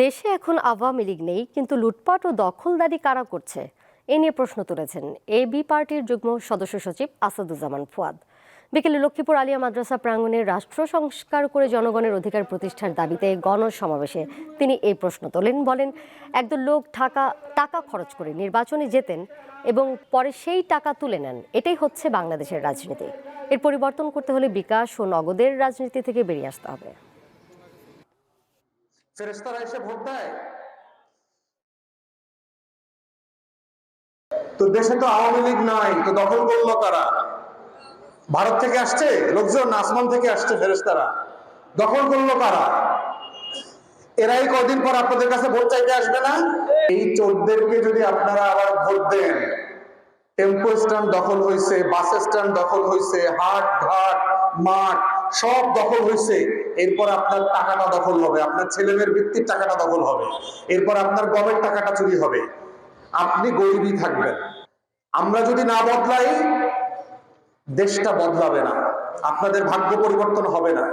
দেশে এখন আওয়ামী লীগ নেই, কিন্তু লুটপাট ও দখলদারি কারা করছে? এ নিয়ে প্রশ্ন তুলেছেন এ বি পার্টির যুগ্ম সদস্য সচিব আসাদুজ্জামান ফুয়াদ। বিকেলে লক্ষ্মীপুর আলিয়া মাদ্রাসা প্রাঙ্গণে রাষ্ট্র সংস্কার করে জনগণের অধিকার প্রতিষ্ঠার দাবিতে গণসমাবেশে তিনি এই প্রশ্ন তোলেন, বলেন, একদল লোক টাকা টাকা খরচ করে নির্বাচনে যেতেন এবং পরে সেই টাকা তুলে নেন, এটাই হচ্ছে বাংলাদেশের রাজনীতি। এর পরিবর্তন করতে হলে বিকাশ ও নগদের রাজনীতি থেকে বেরিয়ে আসতে হবে। ফেরেস্তারা এসে ভোট দেয়। তো দেশে তো আওয়ামী লীগ নাই, তো দখল করল কারা? ভারত থেকে আসছে লোকজন আসমান থেকে আসছে ফেরেস্তারা দখল করল কারা? এরাই কদিন পর আপনাদের কাছে ভোট চাইতে আসবে না? এই চোরদেরকে যদি আপনারা আবার ভোট দেন, টেম্পো স্ট্যান্ড দখল হয়েছে বাস স্ট্যান্ড দখল হয়েছে হাট ঘাট, মাঠ সব দখল হয়েছে এরপর আপনার টাকাটা দখল হবে, আপনার ছেলেমেয়ের ভিত্তির টাকাটা দখল হবে, এরপর আপনার গমের টাকাটা চুরি হবে। আপনি গরিবই থাকবেন। আমরা যদি না বদলাই, দেশটা বদলাবে না। আপনাদের ভাগ্য পরিবর্তন হবে না।